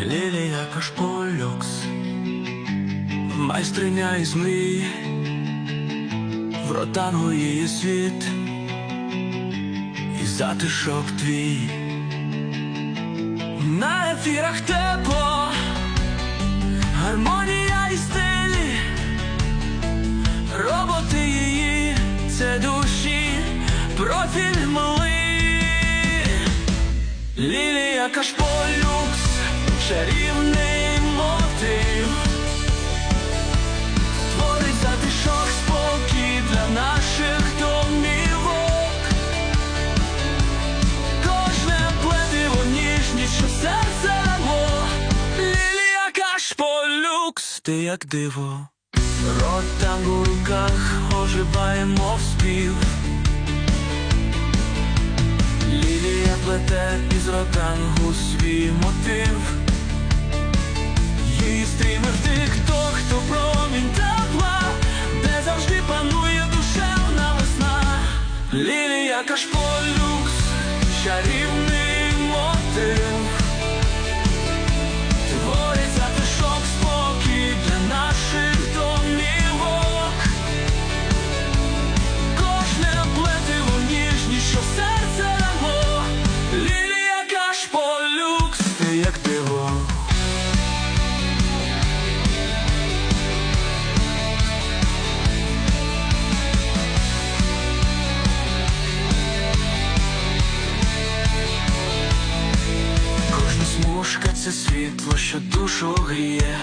Лілія Кашпольокс, майстриня із мрії, в ротангу її світ, і затишок твій. На ефірах тепло, гармонія і стилі, роботи її, це душі, профіль малий. Лілія Кашполюкс, чарівний мотив, творить затишок спокій для наших домівок. Кожне плетиво ніжність, що серце рано. Лілія Кашполюкс, ти як диво. Ротанг у руках оживає, мов спів. Лілія плете із ротангу свій мотив. Її стріми тих, хто, хто промінь тепла, де завжди панує душевна весна. Лілія Кашполюкс, чарівний це світло, що душу гріє,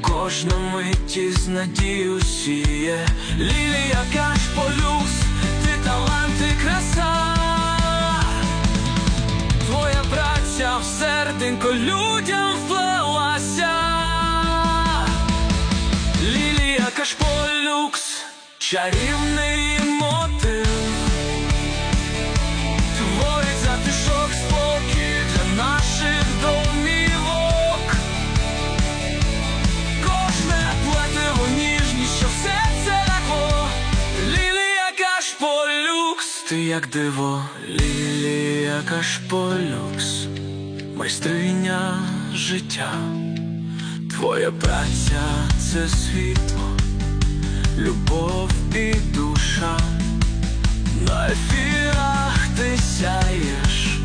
кожна миті з надію сіє. Лілія Кашполюкс, ти талант і краса. Твоя праця в серденько людям вплелася. Лілія Кашполюкс, чарівний ти як диво, Лілія Кашполюкс, майстриня життя. Твоя праця це світло, любов і душа. На ефірах ти сяєш,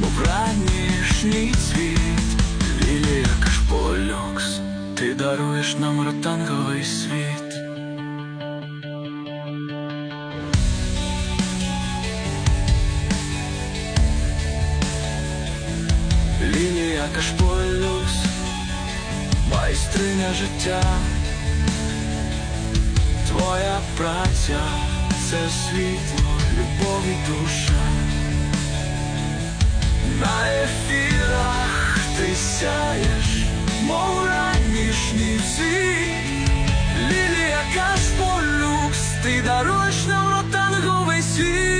мов ранішній цвіт, Лілія Кашполюкс, ти даруєш нам ротанговий світ. Лілія Кашполюкс, майстриня життя. Твоя праця це світло, любов і душа. На ефірах ти сяєш, мов ранішній світ. Лілія Кашполюкс, ти даруєш нам ротанговий світ.